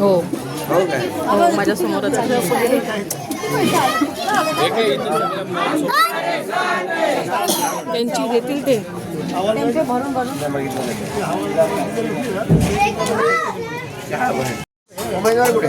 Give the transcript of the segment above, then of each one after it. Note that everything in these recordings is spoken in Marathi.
हो. हो माझ्या समोरच त्यांची घेतील ते. उमेदवार कुठे?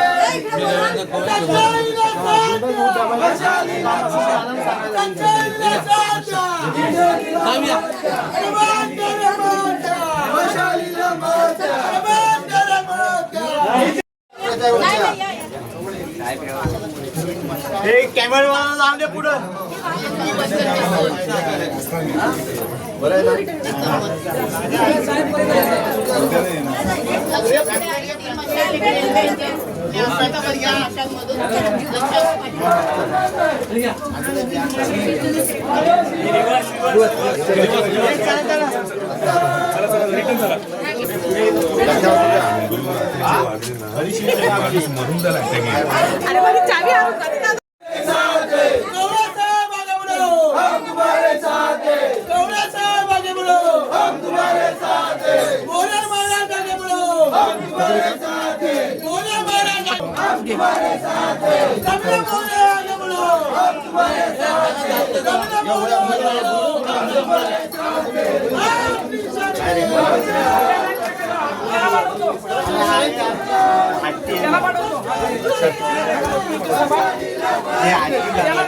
हे कॅमेरा लावून दे पुढं. बरं आहे ना? संजय भाई नमस्कार हो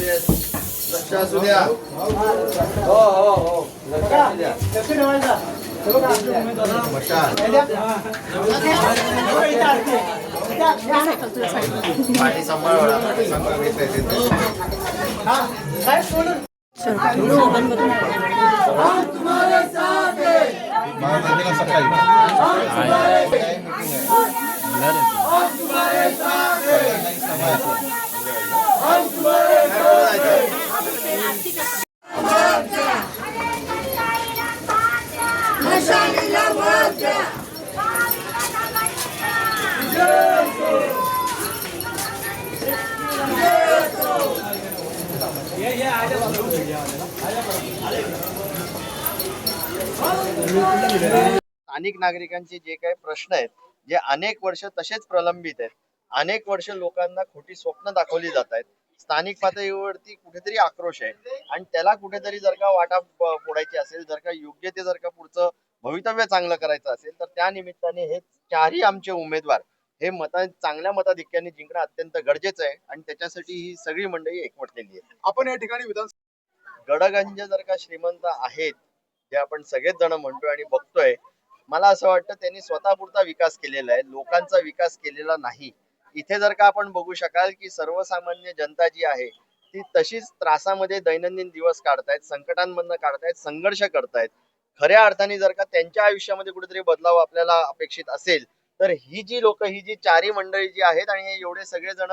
येस लक्ष असू द्या हो हो हो लक्ष असू द्या मशाल पाठी सांभाळ वाला, पाठी सांभाळ घेतलंय तिथे. स्थानिक नागरिकांचे जे काही प्रश्न आहेत जे अनेक वर्ष तसेच प्रलंबित आहेत अनेक वर्ष लोकांना खोटी स्वप्न दाखवली जात आहेत. स्थानिक पातळीवरती कुठेतरी आक्रोश आहे. आणि त्याला कुठेतरी जर का वाटा फोडायची असेल जर का योग्य ते जर का पुढचं भवितव्य चांगलं करायचं असेल तर त्या निमित्ताने हे चारही आमचे उमेदवार हे मता चांगल्या मताधिक्याने जिंकणं अत्यंत गरजेचं आहे. आणि त्याच्यासाठी ही सगळी मंडळी एकवटलेली आहे. आपण या ठिकाणी विधान गडगंज जर का श्रीमंत आहेत जे आपण सगळेच जण म्हणतोय आणि बघतोय मला असं वाटतं त्यांनी स्वतःपुरता विकास केलेला आहे लोकांचा विकास केलेला नाही. इथे जर का आपण बघू शकाल की सर्वसामान्य जनता जी आहे ती तशीच त्रासामध्ये दैनंदिन दिवस काढतायत संकटांमधनं काढतायत संघर्ष करतायत. खऱ्या अर्थाने जर का त्यांच्या आयुष्यामध्ये कुठेतरी बदलाव आपल्याला अपेक्षित असेल तर ही जी लोक ही जी चारी मंडळी जी आहेत आणि हे एवढे सगळेजण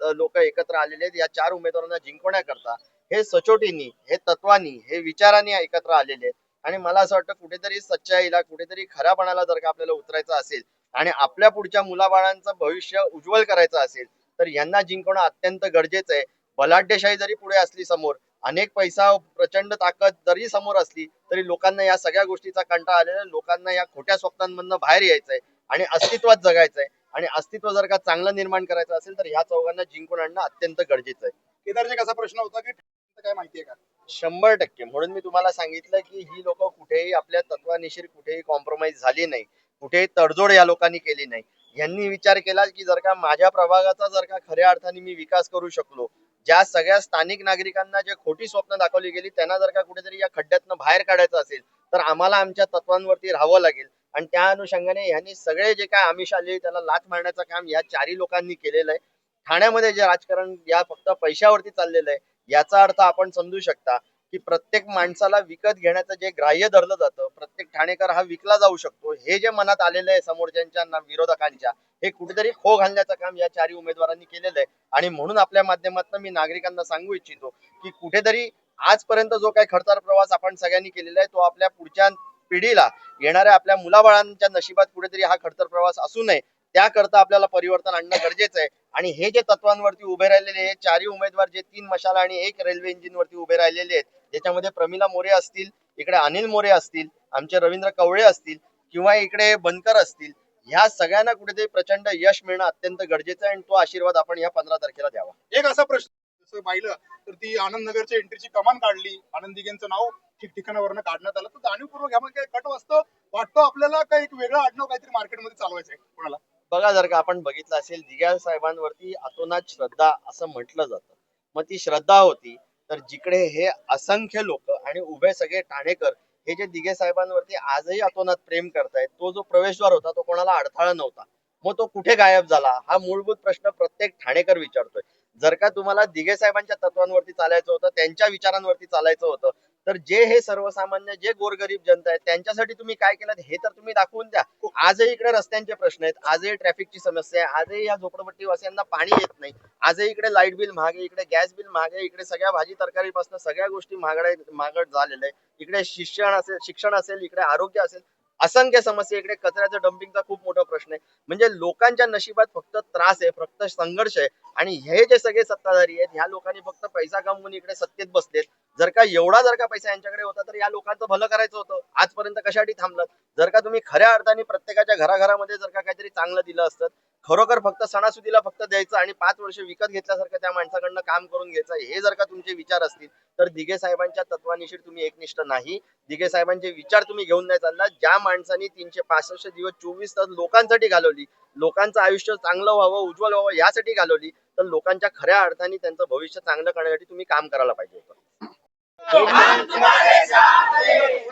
लोक एकत्र आलेले आहेत या चार उमेदवारांना जिंकवण्याकरता हे सचोटीनी हे तत्वानी हे विचारांनी एकत्र आलेले आहेत. आणि मला असं वाटतं कुठेतरी सच्चाईला कुठेतरी खऱ्यापणाला जर का आपल्याला उतरायचं असेल आणि आपल्या पुढच्या मुलाबाळांचं भविष्य उज्ज्वल करायचं असेल तर यांना जिंकणं अत्यंत गरजेचं आहे. बलाढ्यशाही जरी पुढे असली समोर अनेक पैसा प्रचंड ताकद जरी समोर असली तरी लोकांना या सगळ्या गोष्टीचा कंटाळा आलेला लोकांना या खोट्या स्वप्नांमधनं बाहेर यायचंय आणि अस्तित्वात जगायचंय आणि अस्तित्व जर का चांगलं निर्माण करायचं असेल तर ह्या चौघांना जिंकून आणणं अत्यंत गरजेचं आहे. केदारचे कसा प्रश्न होता? की काय माहितीये का? शंभर टक्के. म्हणून मी तुम्हाला सांगितलं की ही लोक कुठेही आपल्या तत्वानिशीर कुठेही कॉम्प्रोमाइज झाली नाही. कुठेही तडजोड या लोकांनी केली नाही. यांनी विचार केला की जर का माझ्या प्रभागाचा जर का खऱ्या अर्थाने मी विकास करू शकलो ज्या सगळ्या स्थानिक नागरिकांना जे खोटी स्वप्न दाखवली गेली त्यांना जर का कुठेतरी या खड्ड्यातनं बाहेर काढायचं असेल तर आम्हाला आमच्या तत्वांवरती राहावं लागेल. आणि त्या अनुषंगाने ह्यांनी सगळे जे काय आमिष आले त्याला लाच मारण्याचं काम या चारही लोकांनी केलेलं आहे. ठाण्यामध्ये जे राजकारण या फक्त पैशावरती चाललेलं आहे याचा अर्थ आपण समजू शकता की प्रत्येक माणसाला विकत घेण्याचं जे ग्राह्य धरलं जातं प्रत्येक ठाणेकर हा विकला जाऊ शकतो. हे जे मनात आलेलं आहे समोरच्यांच्या विरोधकांच्या हे कुठेतरी खो घालण्याचं काम या चारही उमेदवारांनी केलेलं आहे. आणि म्हणून आपल्या माध्यमातून मी नागरिकांना सांगू इच्छितो की कुठेतरी आजपर्यंत जो काही खडतर प्रवास आपण सगळ्यांनी केलेला आहे तो आपल्या पुढच्या पिढीला येणाऱ्या आपल्या मुलाबाळांच्या नशिबात कुठेतरी हा खडतर प्रवास असू नये. त्याकरता आपल्याला परिवर्तन आणणं गरजेचं आहे. आणि हे जे तत्वांवरती उभे राहिलेले हे चारही उमेदवार जे तीन मशाला आणि एक रेल्वे इंजिन वरती उभे राहिलेले आहेत ज्याच्यामध्ये प्रमिला मोरे असतील इकडे अनिल मोरे असतील आमचे रवींद्र कवळे असतील किंवा इकडे बनकर असतील ह्या सगळ्यांना कुठेतरी प्रचंड यश मिळणं अत्यंत गरजेचं आहे आणि तो आशीर्वाद आपण या पंधरा तारखेला द्यावा. एक असा प्रश्न जसं पाहिलं तर ती आनंद नगरच्या एंट्रीची कमान काढली. आनंद दिघेंचं नाव ठिकठिकाणावरनं काढण्यात आलं. तर जाणीवपूर्वक ह्यामध्ये काय कट वाजतं वाटतं आपल्याला काही एक वेगळं आडनाव काहीतरी मार्केटमध्ये चालवायचं आहे कोणाला? बघा जर का आपण बघितलं असेल दिग्या साहेबांवरती अतोनात श्रद्धा असं म्हटलं जातं. मग ती श्रद्धा होती तर जिकडे हे असंख्य लोक आणि उभे सगळे ठाणेकर हे जे दिगे साहेबांवरती आजही अतोनात प्रेम करतायत तो जो प्रवेशद्वार होता तो कोणाला अडथळा नव्हता. मग तो कुठे गायब झाला? हा मूलभूत प्रश्न प्रत्येक ठाणेकर विचारतोय. जर का तुम्हाला दिगे साहेबांच्या तत्वांवरती चालायचं होतं त्यांच्या विचारांवरती चालायचं होतं तर जे हे सर्वसामान्य जे गोरगरीब जनता आहेत त्यांच्यासाठी तुम्ही काय केलं हे तर तुम्ही दाखवून द्या. आजही इकडे रस्त्यांचे प्रश्न आहेत. आजही ट्रॅफिकची समस्या आहे. आजही या झोपडपट्टी वासियांना पाणी येत नाही. आजही इकडे लाइट बिल महाग आहे इकडे गॅस बिल महाग आहे इकडे सगळ्या भाजी तरकारीपासून सगळ्या गोष्टी महागड्या महागड झालेल्या आहे इकडे शिक्षण असेल शिक्षण असेल इकडे आरोग्य असेल असंख्य समस्या इकडे कचऱ्याचं डम्पिंगचा खूप मोठा प्रश्न आहे. म्हणजे लोकांच्या नशिबात फक्त त्रास आहे फक्त संघर्ष आहे. आणि हे जे सगळे सत्ताधारी आहेत ह्या लोकांनी फक्त पैसा कमवून इकडे सत्तेत बसलेत. जर का एवढा जर का पैसा यांच्याकडे होता तर या लोकांचं भलं करायचं होतं. आजपर्यंत कशासाठी थांबलं? जर का तुम्ही खऱ्या अर्थाने प्रत्येकाच्या घराघरामध्ये जर का काहीतरी चांगलं दिलं असतं खरोखर फक्त सणासुदीला फक्त द्यायचं आणि पाच वर्ष विकत घेतल्यासारखं त्या माणसाकडनं काम करून घ्यायचं हे जर का तुमचे विचार असतील तर दिघे साहेबांच्या तत्वानिशी तुम्ही एकनिष्ठ नाही. दिघे साहेबांचे विचार तुम्ही घेऊन नाही चालला ज्या माणसांनी तीनशे पासष्ट दिवस चोवीस तास लोकांसाठी घालवली लोकांचं आयुष्य चांगलं व्हावं उज्ज्वल व्हावं यासाठी घालवली तर लोकांच्या खऱ्या अर्थाने त्यांचं भविष्य चांगलं करण्यासाठी तुम्ही काम करायला पाहिजे होतं.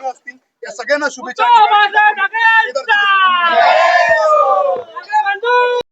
असतील या सगळ्यांना शुभेच्छा